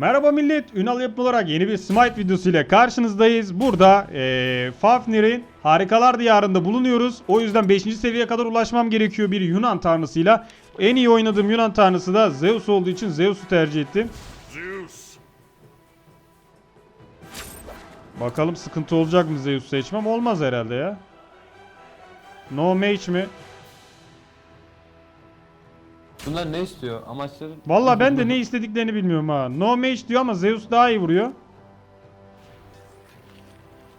Merhaba millet, Ünal yapım olarak yeni bir Smite videosu ile karşınızdayız. Burada eee Fafnir'in Harikalar Diyarı'nda bulunuyoruz. O yüzden 5. seviyeye kadar ulaşmam gerekiyor bir Yunan tanrısıyla. En iyi oynadığım Yunan tanrısı da Zeus olduğu için Zeus'u tercih ettim. Zeus. Bakalım sıkıntı olacak mı Zeus seçmem? Olmaz herhalde ya. No Mage mi? Bunlar ne istiyor? Amaçları... Valla ben de ne istediklerini bilmiyorum ha. No Mage diyor ama Zeus daha iyi vuruyor.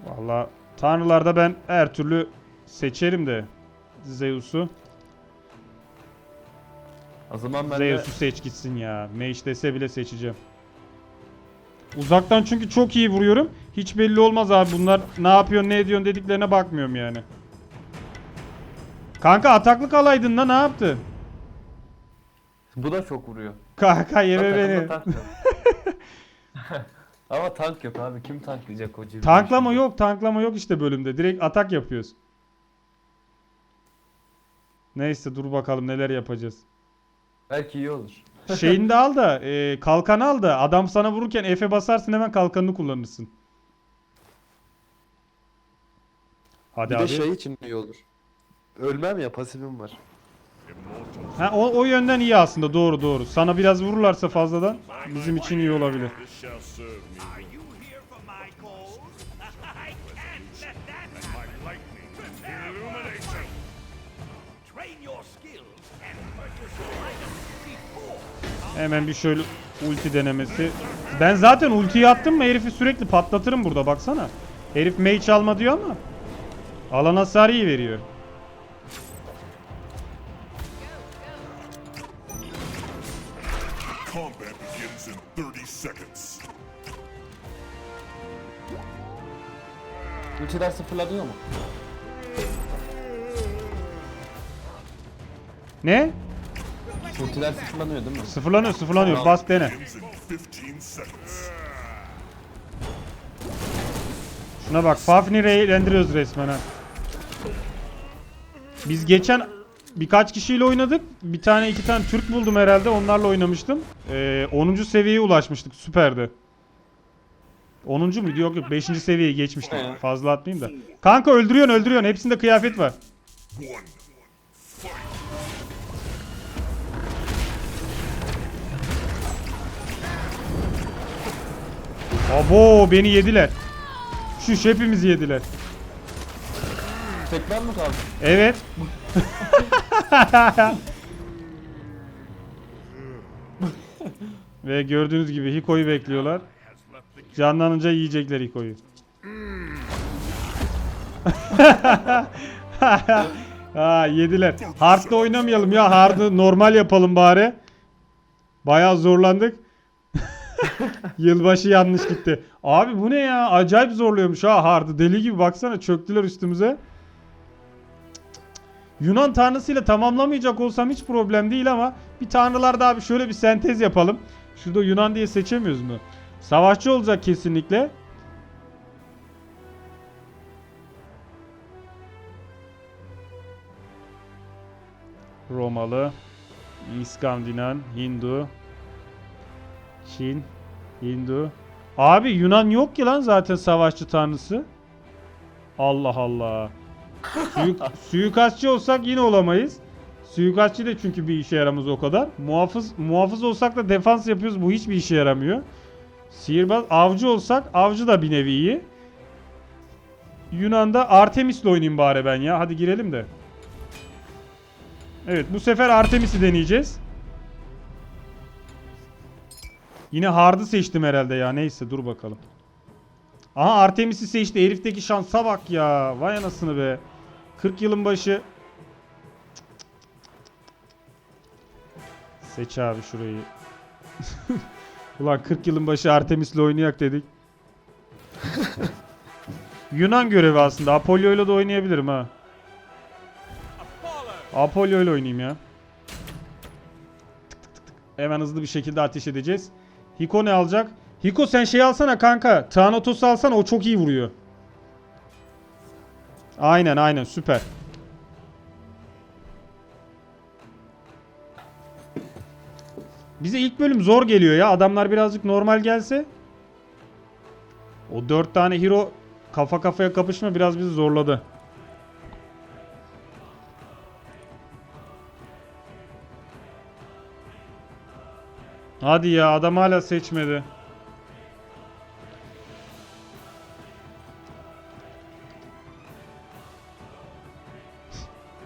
Valla tanrılarda ben her türlü seçerim de Zeus'u. O zaman ben Zeus'u seç gitsin ya. Mage dese bile seçeceğim. Uzaktan çünkü çok iyi vuruyorum. Hiç belli olmaz abi bunlar ne yapıyor ne ediyor dediklerine bakmıyorum yani. Kanka ataklık alaydın da ne yaptın? Bu da çok vuruyor. Kanka yeme Takımda beni. tank yok. Ama tank yok abi. Kim tanklayacak o civcivi Tanklama şimdi? yok, tanklama yok işte bölümde. Direkt atak yapıyoruz. Neyse dur bakalım neler yapacağız. Belki iyi olur. Şeyini de al da, e, kalkanı al da adam sana vururken F'e basarsın hemen kalkanını kullanırsın. Hadi Bir abi. de şey için iyi olur. Ölmem ya pasifim var. Ha, o, o yönden iyi aslında doğru doğru. Sana biraz vururlarsa fazladan bizim için iyi olabilir. Hemen bir şöyle ulti denemesi. Ben zaten ultiyi attım mı herifi sürekli patlatırım burada baksana. Herif mage alma diyor ama. Alan hasarı iyi veriyor. 30 seconds. Ultiler sıfırlanıyor mu? Ne? Ultiler sıfırlanıyor değil mi? Sıfırlanıyor sıfırlanıyor. Bas dene. Begins in 15 seconds. Şuna bak Fafnir'i eğlendiriyoruz resmen ha. Biz geçen birkaç kişiyle oynadık. Bir tane iki tane Türk buldum herhalde. Onlarla oynamıştım. Ee, 10. seviyeye ulaşmıştık. Süperdi. 10. muydu? Yok yok 5. seviyeye geçmiştik. Fazla atmayayım da. Kanka öldürüyorsun öldürüyorsun. Hepsinde kıyafet var. Abo beni yediler. Şu hepimizi yediler. Tek ben mi kaldım? Evet. Ve gördüğünüz gibi Hiko'yu bekliyorlar. Canlanınca yiyecekler Hiko'yu. ha yediler. Hard'da oynamayalım ya. Hard'ı normal yapalım bari. Bayağı zorlandık. Yılbaşı yanlış gitti. Abi bu ne ya? Acayip zorluyormuş ha Hard'ı. Deli gibi baksana çöktüler üstümüze. Yunan tanrısıyla tamamlamayacak olsam hiç problem değil ama bir tanrılarda abi şöyle bir sentez yapalım. Şurada Yunan diye seçemiyoruz mu? Savaşçı olacak kesinlikle. Romalı, İskandinav, Hindu, Çin, Hindu. Abi Yunan yok ki lan zaten savaşçı tanrısı. Allah Allah. Suyu, suikastçı olsak yine olamayız. Suikastçı da çünkü bir işe yaramaz o kadar. Muhafız muhafız olsak da defans yapıyoruz. Bu hiçbir işe yaramıyor. Sihirbaz avcı olsak avcı da bir nevi iyi. Yunan'da Artemis'le oynayayım bari ben ya. Hadi girelim de. Evet bu sefer Artemis'i deneyeceğiz. Yine Hard'ı seçtim herhalde ya. Neyse dur bakalım. Aha Artemis'i seçti. Herifteki şansa bak ya. Vay anasını be. 40 yılın başı. Seç abi şurayı. Ulan 40 yılın başı Artemis'le oynayak dedik. Yunan görevi aslında. Apollo ile de oynayabilirim ha. Apollo ile oynayayım ya. Tık tık tık tık. Hemen hızlı bir şekilde ateş edeceğiz. Hiko ne alacak? Hiko sen şey alsana kanka. Thanatos alsana o çok iyi vuruyor. Aynen aynen süper. Bize ilk bölüm zor geliyor ya. Adamlar birazcık normal gelse. O dört tane hero kafa kafaya kapışma biraz bizi zorladı. Hadi ya adam hala seçmedi.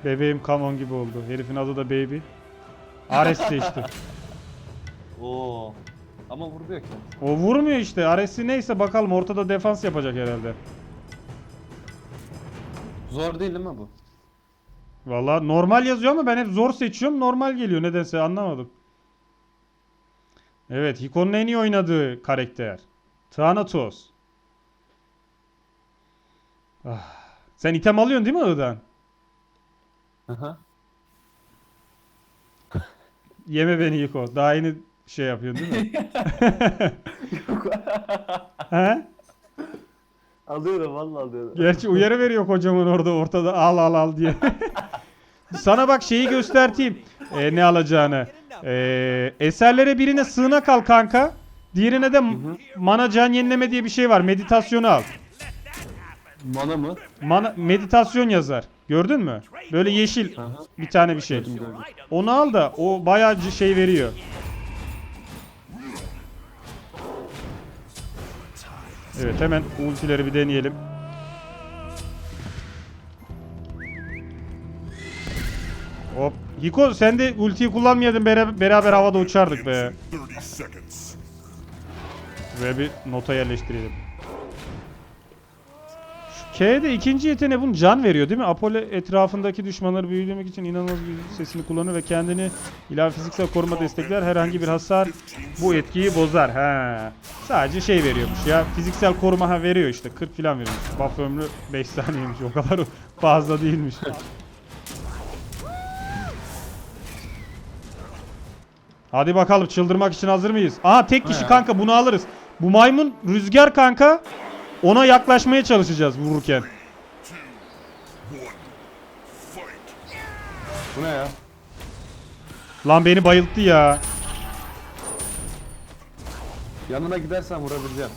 Bebeğim come on gibi oldu. Herifin adı da Baby. Ares seçti. Oo. Ama vuruyor ki. O vurmuyor işte. Ares'i neyse bakalım ortada defans yapacak herhalde. Zor değil değil mi bu? Valla normal yazıyor ama ben hep zor seçiyorum. Normal geliyor nedense anlamadım. Evet Hiko'nun en iyi oynadığı karakter. Thanatos. Ah. Sen item alıyorsun değil mi Iğdan? Aha. Yeme beni Hiko. Daha yeni şey yapıyorsun değil mi? He? Alıyorum vallahi alıyorum. Gerçi uyarı veriyor kocaman orada ortada al al al diye. Sana bak şeyi göstereyim. Ee, ne alacağını. Ee, eserlere birine sığınak al kanka. Diğerine de mana can yenileme diye bir şey var. Meditasyonu al. Mana mı? Mana, meditasyon yazar. Gördün mü? Böyle yeşil Aha. bir tane bir şey. Gördüm gördüm. Onu al da o bayağı şey veriyor. Evet hemen ultileri bir deneyelim. Hop. Hiko sen de ultiyi kullanmayaydın bera- beraber havada uçardık be. In 30 seconds. Ve bir nota yerleştirelim. K'de ikinci yeteneği bunun can veriyor değil mi? Apollo etrafındaki düşmanları büyülemek için inanılmaz bir sesini kullanır ve kendini ilave fiziksel koruma destekler. Herhangi bir hasar bu etkiyi bozar. He. Sadece şey veriyormuş ya. Fiziksel koruma ha veriyor işte. 40 falan veriyormuş. Buff ömrü 5 saniyeymiş. O kadar fazla değilmiş. Hadi bakalım çıldırmak için hazır mıyız? Aha tek kişi kanka bunu alırız. Bu maymun rüzgar kanka. Ona yaklaşmaya çalışacağız vururken. Bu ne ya? Lan beni bayılttı ya. Yanına gidersen vurabileceğim.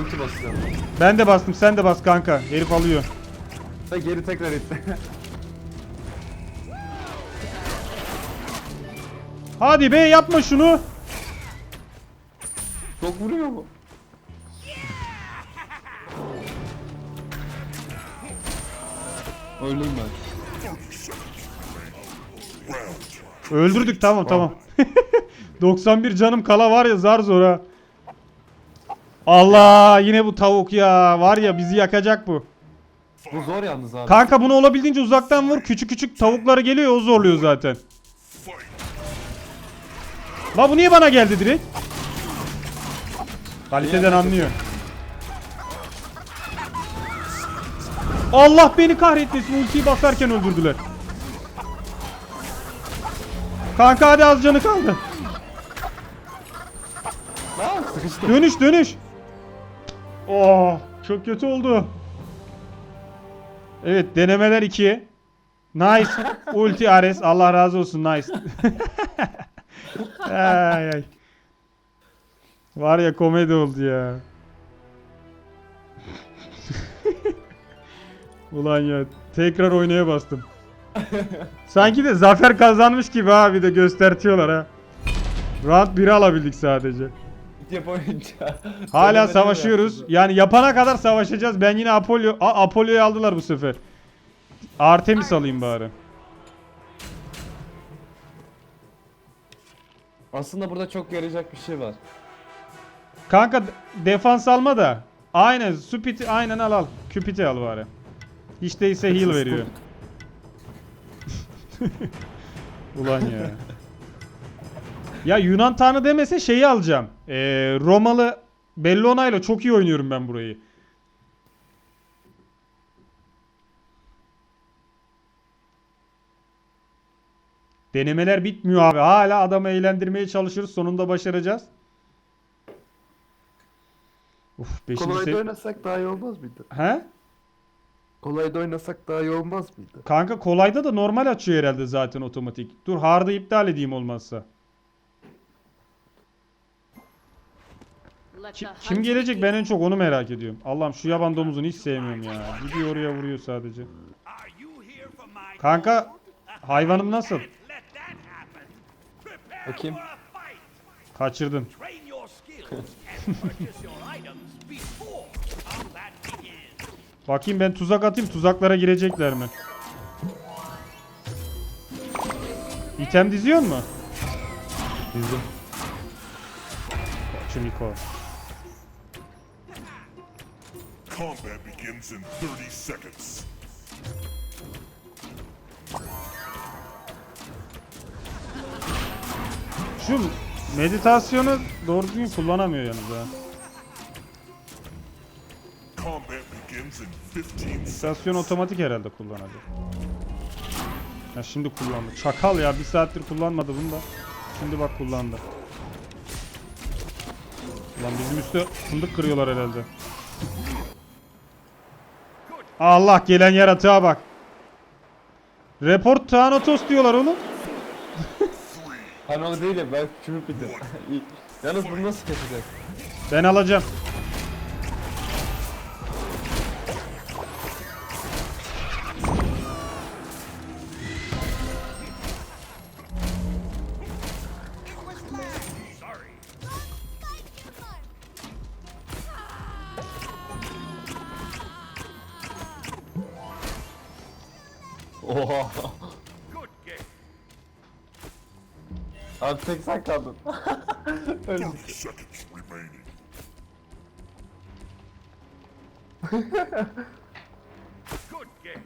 Ulti basacağım. Ben de bastım sen de bas kanka. Herif alıyor. Ve geri tekrar itti. Hadi be yapma şunu. Çok vuruyor mu? Öldüm ben. 30 seconds. Round. Öldürdük tamam tamam. 91 canım kala var ya zar zor ha. Allah yine bu tavuk ya. Var ya bizi yakacak bu. Bu zor yalnız abi. Kanka bunu olabildiğince uzaktan vur. Küçük küçük tavukları geliyor o zorluyor zaten. La bu niye bana geldi direkt? Kaliteden anlıyor. Allah beni kahretmesin ultiyi basarken öldürdüler. Kanka hadi az canı kaldı. Sıkıştım. Dönüş dönüş. Oh çok kötü oldu. Evet denemeler 2. Nice. Ulti Ares. Allah razı olsun. Nice. ay, ay. Var ya komedi oldu ya. Ulan ya tekrar oynaya bastım. Sanki de zafer kazanmış gibi abi de göstertiyorlar ha. Round 1'i alabildik sadece. Yapayınca. Hala savaşıyoruz. Yani yapana kadar savaşacağız. Ben yine Apollo Aa, Apollo'yu aldılar bu sefer. Artemis alayım bari. Aslında burada çok yarayacak bir şey var. Kanka defans alma da. Aynen Supit'i aynen al al. Cupid'i al bari. Hiç değilse heal veriyor. Ulan ya. Ya Yunan tanrı demese şeyi alacağım. Ee, Romalı Bellona ile çok iyi oynuyorum ben burayı. Denemeler bitmiyor abi. Hala adamı eğlendirmeye çalışıyoruz. Sonunda başaracağız. Uf, beşinci Kolayda oynasak daha iyi olmaz mıydı? He? Kolayda oynasak daha iyi olmaz mıydı? Kanka kolayda da normal açıyor herhalde zaten otomatik. Dur hard'ı iptal edeyim olmazsa. Ki- kim gelecek ben en çok onu merak ediyorum. Allah'ım şu yaban domuzunu hiç sevmiyorum ya. Gidiyor oraya vuruyor sadece. Kanka hayvanım nasıl? Bakayım. Kaçırdın. Bakayım ben tuzak atayım tuzaklara girecekler mi? İtem diziyor mu? Dizdim. Çimiko. Combat begins in 30 seconds. Şu meditasyonu doğru düzgün kullanamıyor yalnız ha. Combat begins in 15 seconds. Meditasyon otomatik herhalde kullanacak. Ya şimdi kullandı. Çakal ya bir saattir kullanmadı bunu da. Şimdi bak kullandı. Lan bizim üstte fındık kırıyorlar herhalde. Allah gelen yaratığa bak. Report Thanatos diyorlar oğlum. Hani o değil ya ben de. İyi. Yalnız bunu nasıl kesecek? Ben alacağım. Oha. Good game. Abi tek sen kaldın. Öldüm. 30 seconds remaining. Good game.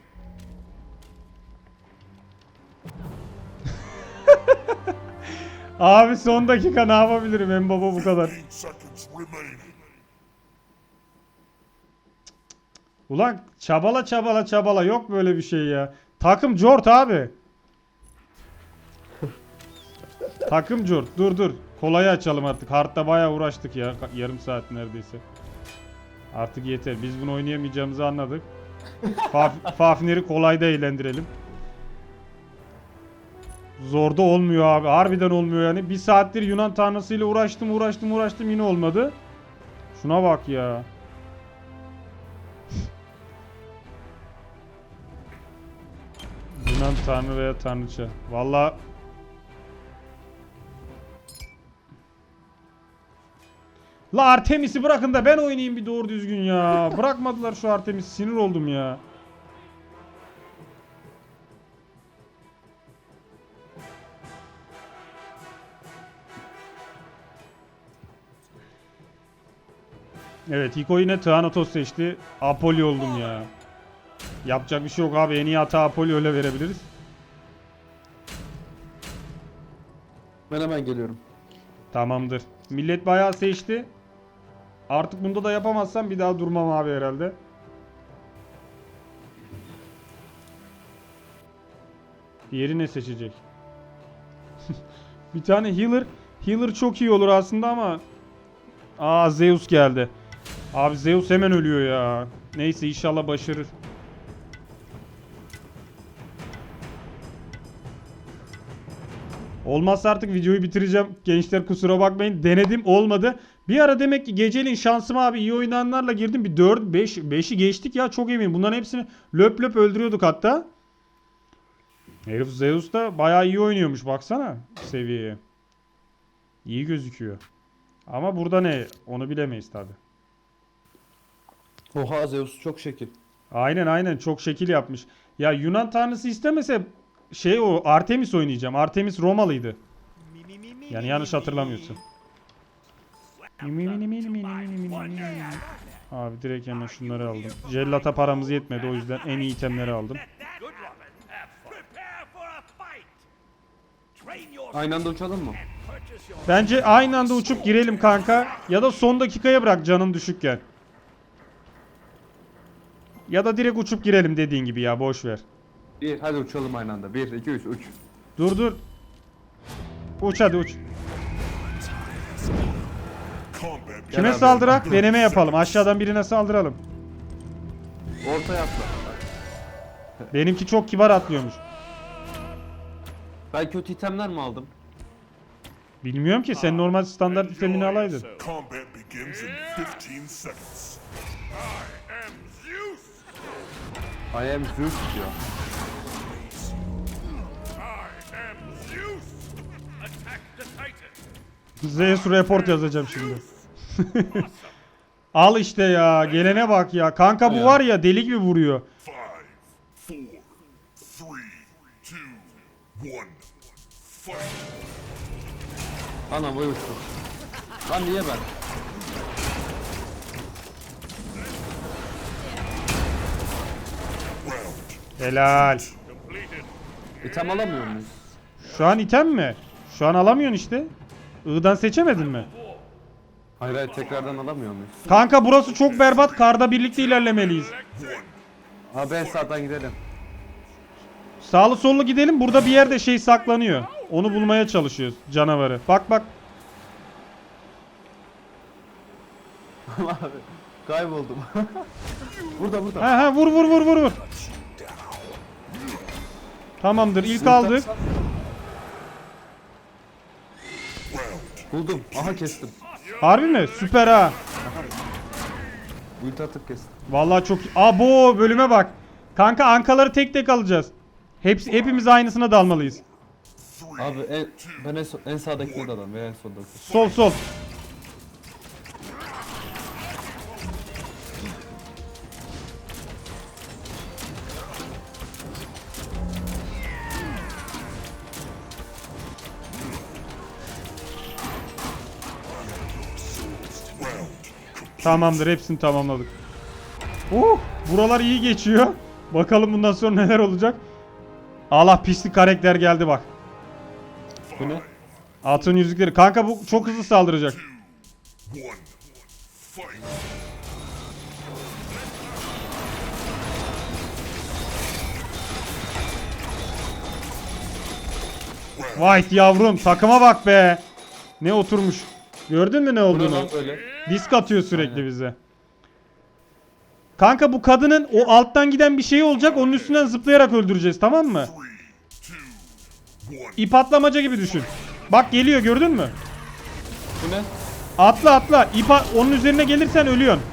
Abi son dakika ne yapabilirim en baba bu kadar. 15 seconds remaining. Ulan çabala çabala çabala yok böyle bir şey ya. Takım Jort abi. Takım Jort dur dur. Kolayı açalım artık. Hard'da bayağı uğraştık ya. Yarım saat neredeyse. Artık yeter. Biz bunu oynayamayacağımızı anladık. Faf- Fafner'i kolayda eğlendirelim. Zorda olmuyor abi. Harbiden olmuyor yani. Bir saattir Yunan tanrısıyla uğraştım uğraştım uğraştım yine olmadı. Şuna bak ya. Yunan tanrı veya tanrıça. Valla La Artemis'i bırakın da ben oynayayım bir doğru düzgün ya. Bırakmadılar şu Artemis'i sinir oldum ya. Evet Hiko yine Thanatos seçti. Apollo oldum ya. Yapacak bir şey yok abi. En iyi hata Apollo öyle verebiliriz. Ben hemen geliyorum. Tamamdır. Millet bayağı seçti. Artık bunda da yapamazsam bir daha durmam abi herhalde. Diğeri ne seçecek? bir tane healer. Healer çok iyi olur aslında ama Aa Zeus geldi. Abi Zeus hemen ölüyor ya. Neyse inşallah başarır. Olmazsa artık videoyu bitireceğim. Gençler kusura bakmayın. Denedim olmadı. Bir ara demek ki geceliğin şansım abi iyi oynayanlarla girdim. Bir 4 5 5'i geçtik ya çok eminim. Bunların hepsini löp löp öldürüyorduk hatta. Herif Zeus da bayağı iyi oynuyormuş baksana seviyeye. İyi gözüküyor. Ama burada ne onu bilemeyiz tabi. Oha Zeus çok şekil. Aynen aynen çok şekil yapmış. Ya Yunan tanrısı istemese şey o Artemis oynayacağım. Artemis Romalıydı. Yani yanlış hatırlamıyorsun. Abi direkt hemen şunları aldım. Jellata paramız yetmedi o yüzden en iyi itemleri aldım. Aynı anda uçalım mı? Bence aynı anda uçup girelim kanka. Ya da son dakikaya bırak canın düşükken. Ya da direkt uçup girelim dediğin gibi ya boş ver. Bir hadi uçalım aynı anda. Bir, iki, üç, uç. Dur dur. Uç hadi uç. Kime abi. saldırak? Deneme yapalım. Aşağıdan birine saldıralım. Ortaya atla. Benimki çok kibar atlıyormuş. Ben kötü itemler mi aldım? Bilmiyorum ki sen normal standart itemini alaydın. Combat begins in 15 seconds. I am Zeus. I am Zeus diyor. Zeus report yazacağım şimdi. Al işte ya. Gelene bak ya. Kanka bu var ya deli gibi vuruyor. Ana bu uçtu. Lan niye ben? Helal. İtem alamıyor muyuz? Şu an item mi? Şu an alamıyorsun işte. I'dan seçemedin mi? Hayır hayır tekrardan alamıyor muyuz? Kanka burası çok berbat. Karda birlikte ilerlemeliyiz. Abi en sağdan gidelim. Sağlı sollu gidelim. Burada bir yerde şey saklanıyor. Onu bulmaya çalışıyoruz canavarı. Bak bak. abi kayboldum. burada burada. Ha ha vur vur vur vur vur. Tamamdır ilk aldık. Buldum. Aha kestim. Harbi mi? Süper ha. Ulti atıp kestim. Vallahi çok Abo bölüme bak. Kanka ankaları tek tek alacağız. Hepsi hepimiz aynısına dalmalıyız. Abi en, ben en, en sağdakine de adam veya en soldaki. Sol sol. Tamamdır hepsini tamamladık. Uh, buralar iyi geçiyor. Bakalım bundan sonra neler olacak. Allah pislik karakter geldi bak. Bu ne? Altın yüzükleri. Kanka bu çok hızlı saldıracak. White yavrum takıma bak be. Ne oturmuş. Gördün mü ne olduğunu? böyle? Disk atıyor sürekli bize. Kanka bu kadının o alttan giden bir şey olacak. Onun üstünden zıplayarak öldüreceğiz tamam mı? İp atlamaca gibi düşün. Bak geliyor gördün mü? Bu ne? Atla atla. İp a- onun üzerine gelirsen ölüyorsun.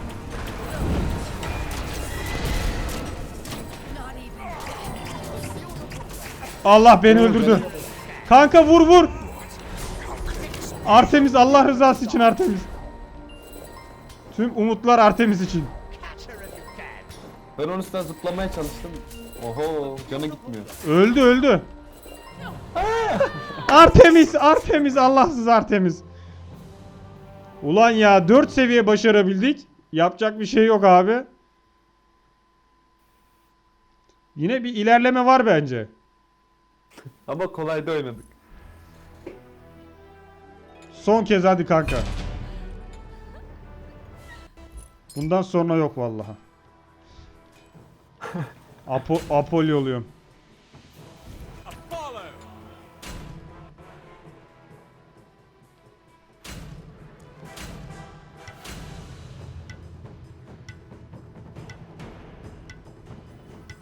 Allah beni öldürdü. Kanka vur vur. Artemis Allah rızası için Artemis. Tüm umutlar Artemis için. Ben onun üstünden zıplamaya çalıştım. Oho canı gitmiyor. Öldü öldü. Artemis Artemis Allahsız Artemis. Ulan ya 4 seviye başarabildik. Yapacak bir şey yok abi. Yine bir ilerleme var bence. Ama kolay da oynadık. Son kez hadi kanka. Bundan sonra yok vallahi. Apo Apollo oluyorum.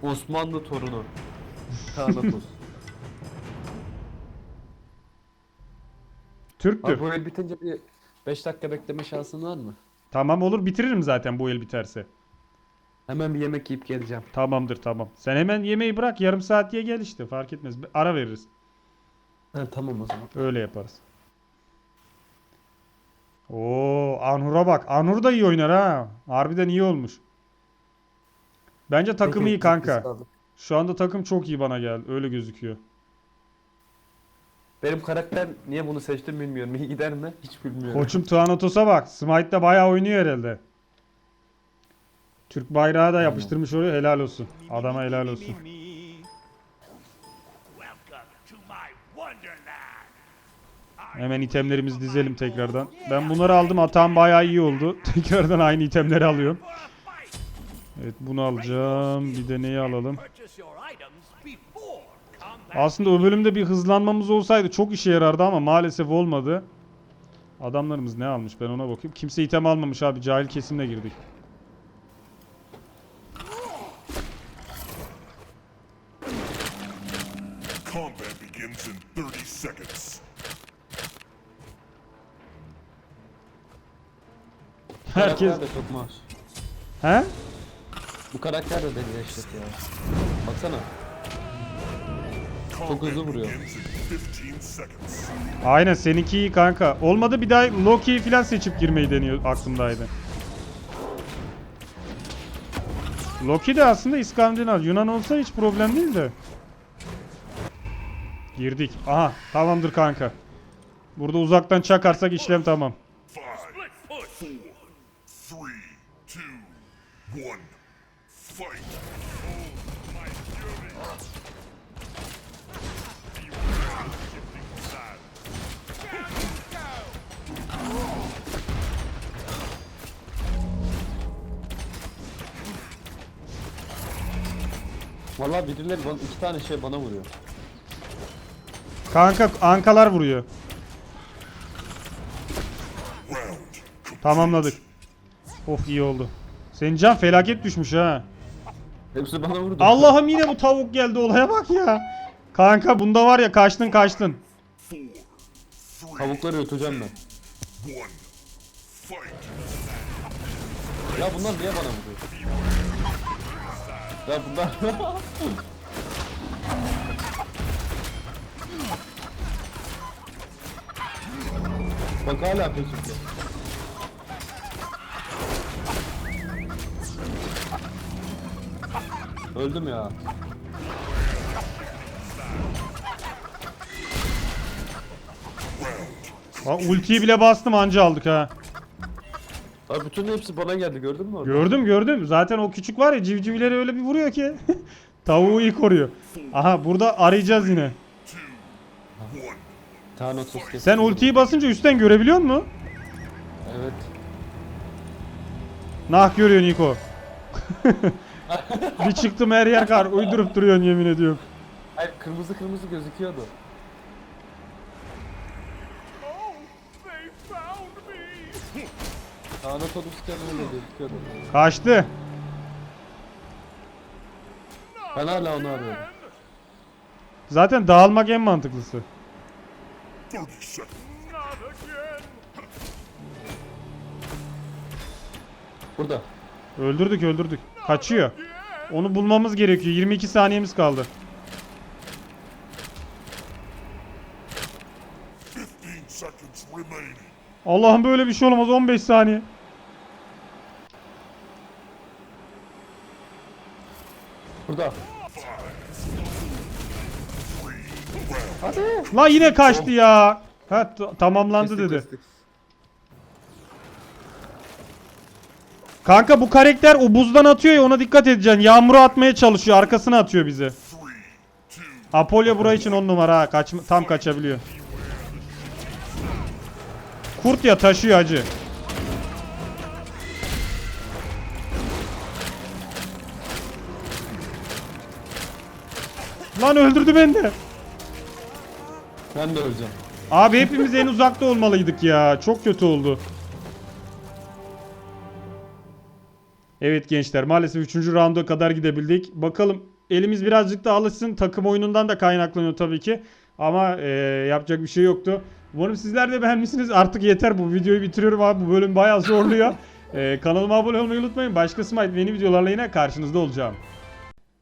Osmanlı torunu. Thanatos. Türktür. Abi bu el bitince bir 5 dakika bekleme şansın var mı? Tamam olur bitiririm zaten bu el biterse. Hemen bir yemek yiyip geleceğim. Tamamdır tamam. Sen hemen yemeği bırak yarım saat ye gel işte fark etmez. Ara veririz. Ha, tamam o zaman. Öyle yaparız. Oo Anhur'a bak. Anhur da iyi oynar ha. Harbiden iyi olmuş. Bence takım iyi kanka. Şu anda takım çok iyi bana geldi. Öyle gözüküyor. Benim karakter niye bunu seçtim bilmiyorum. İyi gider mi? Hiç bilmiyorum. Koçum Tuanotos'a bak. Smite'da bayağı oynuyor herhalde. Türk bayrağı da yapıştırmış oraya. Helal olsun. Adama helal olsun. Hemen itemlerimizi dizelim tekrardan. Ben bunları aldım. Hatam bayağı iyi oldu. Tekrardan aynı itemleri alıyorum. Evet bunu alacağım. Bir de neyi alalım? Aslında o bölümde bir hızlanmamız olsaydı çok işe yarardı ama maalesef olmadı. Adamlarımız ne almış ben ona bakayım. Kimse item almamış abi cahil kesimle girdik. Herkes... Karakter de çok maaş. He? Bu karakter de deli eşit ya. Baksana. Çok hızlı vuruyor. Begins in 15 seconds. Aynen seninki iyi kanka. Olmadı bir daha Loki'yi falan seçip girmeyi deniyor aklımdaydı. Loki de aslında İskandinav. Yunan olsa hiç problem değil de. Girdik. Aha tamamdır kanka. Burada uzaktan çakarsak işlem tamam. Five, Split push. four, three, two, one. Fight. Valla birileri bana, iki tane şey bana vuruyor. Kanka ankalar vuruyor. Tamamladık. Of iyi oldu. Senin can felaket düşmüş ha. Hepsi bana vurdu. Allah'ım yine bu tavuk geldi olaya bak ya. Kanka bunda var ya kaçtın kaçtın. Tavukları öteceğim ben. Ya bunlar niye bana vuruyor? Ya bunlar... Bak hala peşimde. Öldüm ya. Ha, ultiyi bile bastım anca aldık ha. Abi bütün hepsi bana geldi gördün mü orada? Gördüm gördüm. Zaten o küçük var ya civcivleri öyle bir vuruyor ki. Tavuğu iyi koruyor. Aha burada arayacağız yine. Kesin. Sen ultiyi basınca üstten görebiliyor musun? Evet. Nah görüyor Niko. bir çıktım her yer kar. Uydurup duruyorsun yemin ediyorum. Hayır kırmızı kırmızı gözüküyordu. Kaçtı. Ben hala onu arıyorum. Zaten dağılmak en mantıklısı. 30 seconds. Not again. Burada. Öldürdük öldürdük. Kaçıyor. Onu bulmamız gerekiyor. 22 saniyemiz kaldı. 15 seconds remaining. Allah'ım böyle bir şey olamaz. 15 saniye. Burada. La yine kaçtı ya. Ha tamamlandı dedi. Kanka bu karakter o buzdan atıyor ya ona dikkat edeceksin. Yağmuru atmaya çalışıyor. Arkasına atıyor two, Apollo burayı için 10 numara ha. Kaç, tam kaçabiliyor. Kurt ya taşıyor acı. Lan öldürdü beni de. Ben de öleceğim. Abi hepimiz en uzakta olmalıydık ya. Çok kötü oldu. Evet gençler maalesef 3. rounda kadar gidebildik. Bakalım elimiz birazcık da alışsın. Takım oyunundan da kaynaklanıyor tabii ki. Ama e, yapacak bir şey yoktu. Umarım sizler de beğenmişsiniz. Artık yeter bu videoyu bitiriyorum abi. Bu bölüm bayağı zorluyor. E, kanalıma abone olmayı unutmayın. Başka Smite yeni videolarla yine karşınızda olacağım.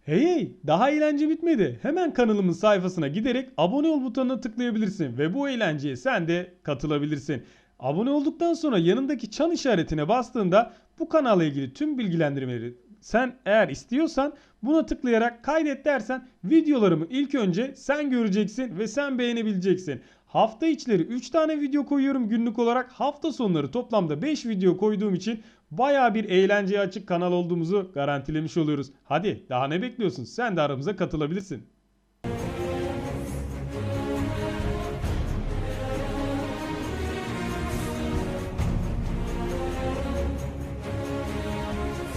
Hey hey daha eğlence bitmedi. Hemen kanalımın sayfasına giderek abone ol butonuna tıklayabilirsin ve bu eğlenceye sen de katılabilirsin. Abone olduktan sonra yanındaki çan işaretine bastığında bu kanalla ilgili tüm bilgilendirmeleri sen eğer istiyorsan buna tıklayarak kaydet dersen videolarımı ilk önce sen göreceksin ve sen beğenebileceksin. Hafta içleri 3 tane video koyuyorum günlük olarak. Hafta sonları toplamda 5 video koyduğum için baya bir eğlenceye açık kanal olduğumuzu garantilemiş oluyoruz. Hadi daha ne bekliyorsun? Sen de aramıza katılabilirsin.